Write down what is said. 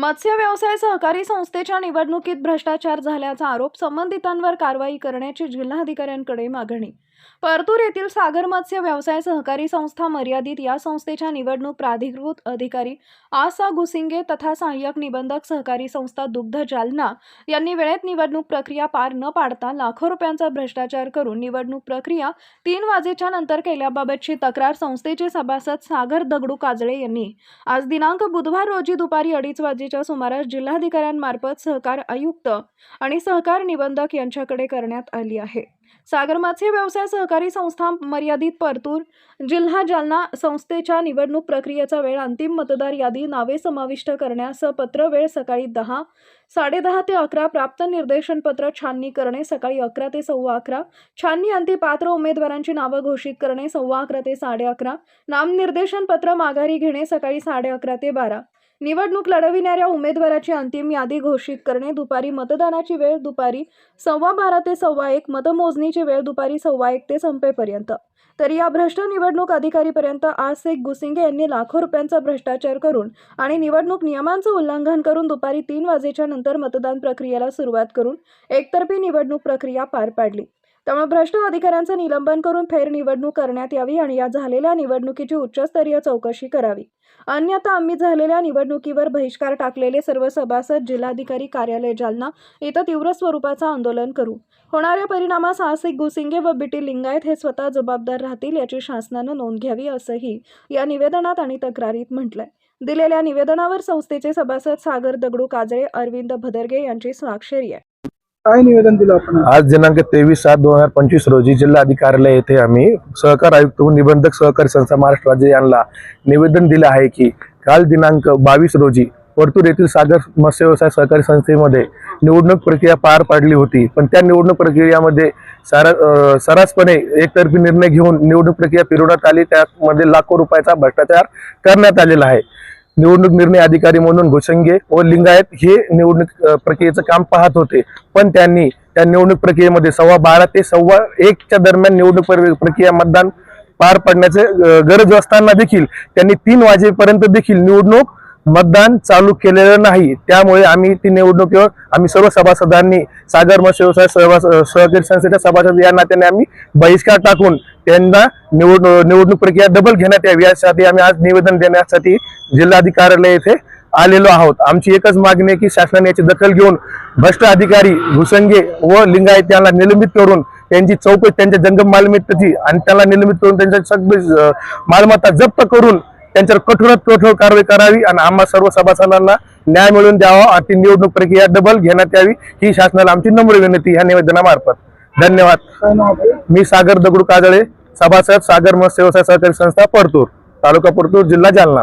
मत्स्य व्यवसाय सहकारी संस्थेच्या निवडणुकीत भ्रष्टाचार झाल्याचा आरोप संबंधितांवर कारवाई करण्याची जिल्हाधिकाऱ्यांकडे मागणी. परतूर येथील सागर मत्स्य व्यवसाय सहकारी संस्था मर्यादित या संस्थेच्या निवडणूक प्राधिकृत अधिकारी आसा गुसिंगे तथा सहाय्यक निबंधक सहकारी संस्था दुग्ध जालना यांनी वेळेत निवडणूक प्रक्रिया पार न पाडता लाखो रुपयांचा भ्रष्टाचार करून निवडणूक प्रक्रिया तीन वाजेच्या नंतर केल्याबाबतची तक्रार संस्थेचे सभासद सागर दगडू काजळे यांनी. आज दिनांक बुधवार रोजी दुपारी अडीच वाजे वाजेच्या सुमारास जिल्हाधिकाऱ्यांमार्फत सहकार आयुक्त आणि सहकार निबंधक यांच्याकडे करण्यात आली आहे. सागर मत्स्य व्यवसाय सहकारी संस्था मर्यादित परतूर जिल्हा जालना संस्थेच्या निवडणूक प्रक्रियेचा वेळ अंतिम मतदार यादी नावे समाविष्ट करण्यास पत्र वेळ सकाळी दहा साडेदहा ते अकरा प्राप्त निर्देशन पत्र छाननी करणे सकाळी अकरा ते सव्वा अकरा छाननी अंती पात्र उमेदवारांची नावं घोषित करणे सव्वा अकरा ते साडे अकरा नामनिर्देशन पत्र माघारी घेणे सकाळी साडे अकरा ते बारा निवडणूक लढविणाऱ्या उमेदवाराची अंतिम यादी घोषित करणे दुपारी मतदानाची वेळ दुपारी सव्वा बारा ते सव्वा एक मतमोजणीची वेळ दुपारी सव्वा एक ते संपेपर्यंत. तर या भ्रष्ट निवडणूक अधिकारीपर्यंत आज शेख गुसिंगे यांनी लाखो रुपयांचा भ्रष्टाचार करून आणि निवडणूक नियमांचं उल्लंघन करून दुपारी तीन वाजेच्या नंतर मतदान प्रक्रियेला सुरुवात करून एकतर्फी निवडणूक प्रक्रिया पार पाडली. त्यामुळे भ्रष्ट अधिकाऱ्यांचं निलंबन करून फेरनिवडणूक करण्यात यावी आणि या झालेल्या निवडणुकीची उच्चस्तरीय चौकशी करावी. अन्यथा आम्ही झालेल्या निवडणुकीवर बहिष्कार टाकलेले सर्व सभासद जिल्हाधिकारी कार्यालय जालना इथं तीव्र स्वरूपाचं आंदोलन करू. होणाऱ्या परिणामास साहसिक गुसिंगे व बिटी लिंगायत हे स्वतः जबाबदार राहतील याची शासनानं नोंद घ्यावी असंही या निवेदनात आणि तक्रारीत म्हटलंय. दिलेल्या निवेदनावर संस्थेचे सभासद सागर दगडू काजळे अरविंद भदरगे यांची स्वाक्षरी आहे. काय निवेदन दिलं आपण? आज दिनांक तेवीस सात दोन हजार पंचवीस रोजी जिल्हा अधिकाऱ्यालय येथे आम्ही सहकार आयुक्त व निबंधक सहकारी संस्था महाराष्ट्र राज्य यांना निवेदन दिलं आहे की काल दिनांक बावीस रोजी परतूर येथील सागर मत्स्य व्यवसाय सहकारी संस्थेमध्ये निवडणूक प्रक्रिया पार पाडली होती. पण त्या निवडणूक प्रक्रियामध्ये सारा सरासपणे सर्रासपणे एकतर्फी निर्णय घेऊन निवडणूक प्रक्रिया फिरवण्यात आली. त्यामध्ये लाखो रुपयाचा भ्रष्टाचार करण्यात आलेला आहे. निवडणूक निर्णय अधिकारी म्हणून घोषंगे व लिंगायत हे निवडणूक प्रक्रियेचं काम पाहत होते. पण त्यांनी त्या निवडणूक प्रक्रियेमध्ये सव्वा बारा ते सव्वा एकच्या दरम्यान निवडणूक प्रक्रिया मतदान पार पडण्याचे गरज असताना देखील त्यांनी तीन वाजेपर्यंत देखील निवडणूक मतदान चालू केलेलं नाही. त्यामुळे आम्ही ती निवडणुकीवर आम्ही सर्व सभासदांनी सागर मत्स्यव्यवसाय सहकारी संस्थेच्या सभासद या नात्याने आम्ही बहिष्कार टाकून त्यांना निवडणूक निवडणूक प्रक्रिया डबल घेण्यात यावी यासाठी आम्ही आज निवेदन देण्यासाठी जिल्हाधिकाऱ्यालय येथे आलेलो आहोत. आमची एकच मागणी आहे की शासनाने याची दखल घेऊन भ्रष्ट अधिकारी भुसंगे व लिंगायत यांना निलंबित करून त्यांची चौकशी त्यांच्या जंगम मालमत्तेची आणि त्यांना निलंबित करून त्यांच्या सगळी मालमत्ता जप्त करून त्यांच्यावर कठोरात कठोर कारवाई करावी आणि आम्हा सर्व सभासदांना न्याय मिळवून द्यावा. आणि ती निवडणूक प्रक्रिया डबल घेण्यात यावी. ही शासनाला आमची नम्र विनंती. ह्या निवेदनामार्फत. धन्यवाद. मी सागर दगडू काजळे सभासद सागर मत्स्य व्यवसाय सहकारी संस्था परतूर तालुका परतूर जिल्हा जालना.